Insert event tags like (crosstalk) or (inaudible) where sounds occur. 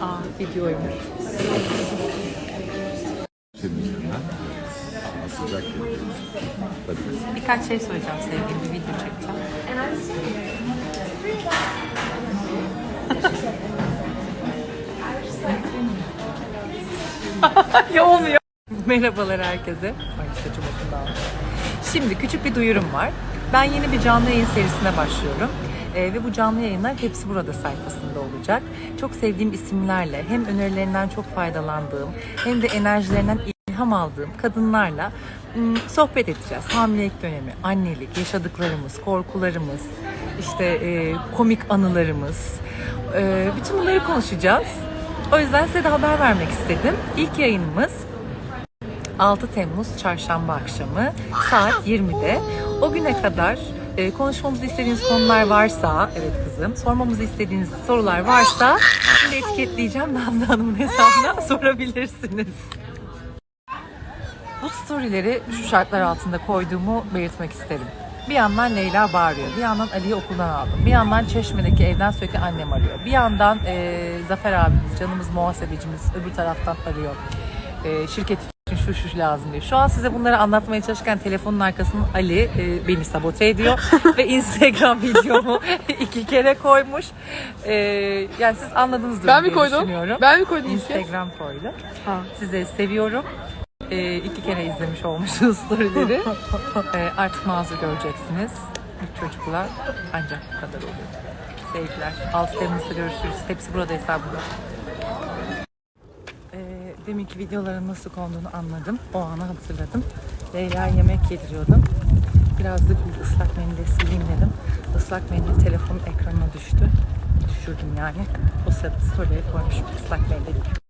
Aa videoymuş. Sıcak. Birkaç şey söyleyeceğim sevgilim. Bir video çekeceğim. (laughs) ya olmuyor. Merhabalar herkese. Ay saçım Şimdi küçük bir duyurum var. Ben yeni bir canlı yayın serisine başlıyorum. Ee, ve bu canlı yayınlar hepsi burada sayfasında olacak. Çok sevdiğim isimlerle hem önerilerinden çok faydalandığım hem de enerjilerinden ilham aldığım kadınlarla ım, sohbet edeceğiz. Hamilelik dönemi, annelik, yaşadıklarımız, korkularımız, işte e, komik anılarımız, e, bütün bunları konuşacağız. O yüzden size de haber vermek istedim. İlk yayınımız 6 Temmuz çarşamba akşamı saat 20'de. O güne kadar e, konuşmamızı istediğiniz konular varsa, evet kızım, sormamızı istediğiniz sorular varsa şimdi etiketleyeceğim (laughs) Nazlı Hanım'ın hesabına sorabilirsiniz. Bu storyleri şu şartlar altında koyduğumu belirtmek isterim. Bir yandan Leyla bağırıyor, bir yandan Ali'yi okuldan aldım, bir yandan Çeşme'deki evden sürekli annem arıyor, bir yandan e, Zafer abimiz, canımız muhasebecimiz öbür taraftan arıyor. E, şirket şu şu lazım diyor. Şu an size bunları anlatmaya çalışırken telefonun arkasından Ali e, beni sabote ediyor (laughs) ve Instagram videomu (laughs) iki kere koymuş. E, yani siz anladınızdır Ben mi diye koydum? düşünüyorum. Ben mi koydum ilk kez? Instagram koydu. Ha. Size seviyorum. Ee, iki kere izlemiş olmuşsunuz storyleri. Ee, (laughs) artık mazur göreceksiniz. Üç çocuklar ancak bu kadar oluyor. Sevgiler. 6 Temmuz'da görüşürüz. Hepsi burada hesabında. Ee, deminki videoların nasıl konduğunu anladım. O anı hatırladım. Leyla yemek yediriyordum. Biraz bir ıslak mendille sileyim dedim. Islak mendil telefonun ekranına düştü. Düşürdüm yani. O sırada story'e koymuşum ıslak mendil.